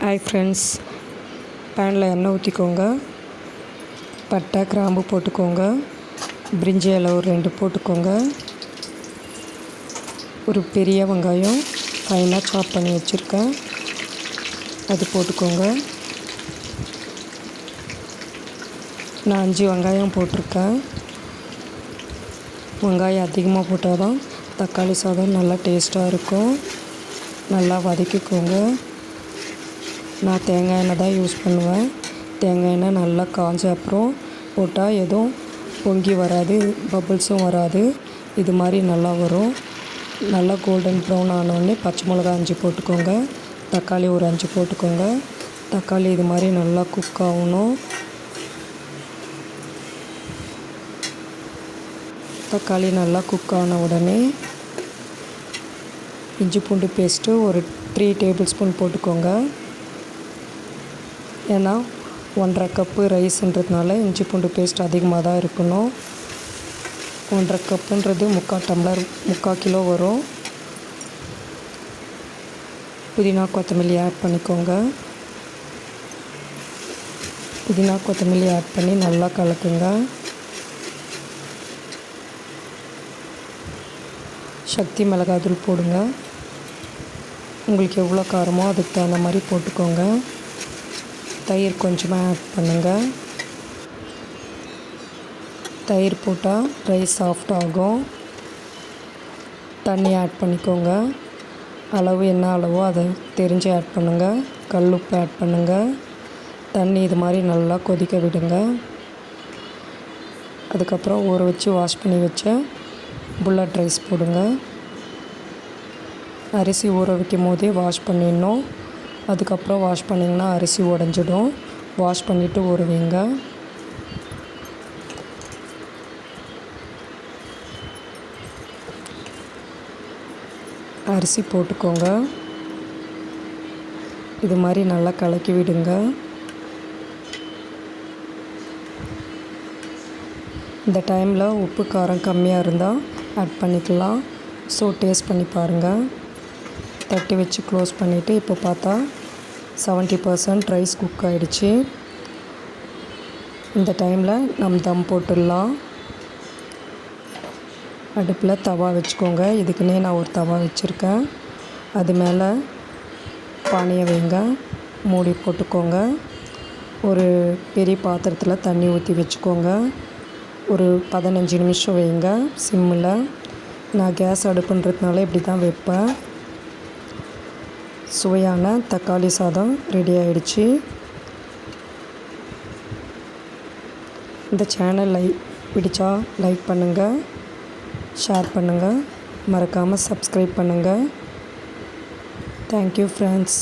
Hi friends பேனில் எண்ணெய் ஊற்றிக்கோங்க பட்டை கிராம்பு போட்டுக்கோங்க. பிரிஞ்சி இலை ஒரு ரெண்டு போட்டுக்கோங்க. ஒரு பெரிய வெங்காயம் ஃபைனாக சாப் பண்ணி வச்சுருக்கேன். அது போட்டுக்கோங்க. நான் அஞ்சு வெங்காயம் போட்டிருக்கேன். வெங்காயம் அதிகமாக போட்டால் தான் தக்காளி சாதம் நல்லா டேஸ்ட்டாக இருக்கும். நல்லா வதக்கிக்கோங்க. நான் தேங்காய் எண்ணெய் தான் யூஸ் பண்ணுவேன். தேங்காய் எண்ணெய் நல்லா காஞ்ச அப்புறம் போட்டால் எதுவும் பொங்கி வராது பபுள்ஸும் வராது. இது மாதிரி நல்லா வரும். நல்லா கோல்டன் ப்ரௌன் ஆனோடனே பச்சை மிளகா அஞ்சு போட்டுக்கோங்க. தக்காளி ஒரு அஞ்சு போட்டுக்கோங்க. தக்காளி இது மாதிரி நல்லா குக் ஆகணும். தக்காளி நல்லா குக் ஆன உடனே இஞ்சி பூண்டு பேஸ்ட்டு ஒரு த்ரீ டேபிள் ஸ்பூன் போட்டுக்கோங்க. ஏன்னா ஒன்றரை கப்பு ரைஸ்ன்றதுனால இஞ்சி பூண்டு பேஸ்ட் அதிகமாக தான் இருக்கணும். ஒன்றரை கப்புன்றது முக்கால் டம்ளர் முக்கால் கிலோ வரும். புதினா கொத்தமல்லி ஆட் பண்ணிக்கோங்க. புதினா கொத்தமல்லி ஆட் பண்ணி நல்லா கலக்குங்க. சக்தி மிளகாத்தூள் போடுங்க. உங்களுக்கு எவ்வளோ காரமோ அதுக்கு தகுந்த மாதிரி போட்டுக்கோங்க. தயிர் கொஞ்சமாக ஆட் பண்ணுங்கள் தயிர் போட்டால் ரைஸ் சாஃப்ட் ஆகும். தண்ணி ஆட் பண்ணிக்கோங்க. அளவு என்ன அளவோ அதை தெரிஞ்சு ஆட் பண்ணுங்கள் கல் உப்பு ஆட் பண்ணுங்கள் தண்ணி இது மாதிரி நல்லா கொதிக்க விடுங்க. அதுக்கப்புறம் ஊற வச்சு வாஷ் பண்ணி வச்ச புல்லட் ரைஸ் போடுங்க. அரிசி ஊற வைக்கும் போதே வாஷ் பண்ணிடணும். அதுக்கப்புறம் வாஷ் பண்ணிங்கன்னா அரிசி உடஞ்சிடும். வாஷ் பண்ணிவிட்டு ஊற அரிசி போட்டுக்கோங்க. இது மாதிரி நல்லா கலக்கி விடுங்க. இந்த டைமில் உப்பு காரம் கம்மியாக இருந்தால் ஆட் பண்ணிக்கலாம். ஸோ டேஸ்ட் பண்ணி பாருங்கள் தட்டி வச்சு க்ளோஸ் பண்ணிவிட்டு இப்போ பார்த்தா செவன்ட்டி பர்சன்ட் ரைஸ் குக் ஆகிடுச்சு இந்த டைமில் நம்ம தம் போட்டுடலாம். அடுப்பில் தவா வச்சுக்கோங்க. இதுக்குன்னே நான் ஒரு தவா வச்சுருக்கேன். அது மேலே பானையை வைங்க. மூடி போட்டுக்கோங்க. ஒரு பெரிய பாத்திரத்தில் தண்ணி ஊற்றி வச்சுக்கோங்க. ஒரு பதினஞ்சு நிமிஷம் வைங்க. சிம்மில். நான் கேஸ் அடுப்புன்றதுனால இப்படி தான் வைப்பேன். சுவையான தக்காளி சாதம் ரெடி ஆயிடுச்சு. இந்த சேனல் லைக் பிடிச்சா லைக் பண்ணுங்கள் ஷேர் பண்ணுங்கள் மறக்காமல் சப்ஸ்கிரைப் பண்ணுங்கள் தேங்க்யூ ஃப்ரெண்ட்ஸ்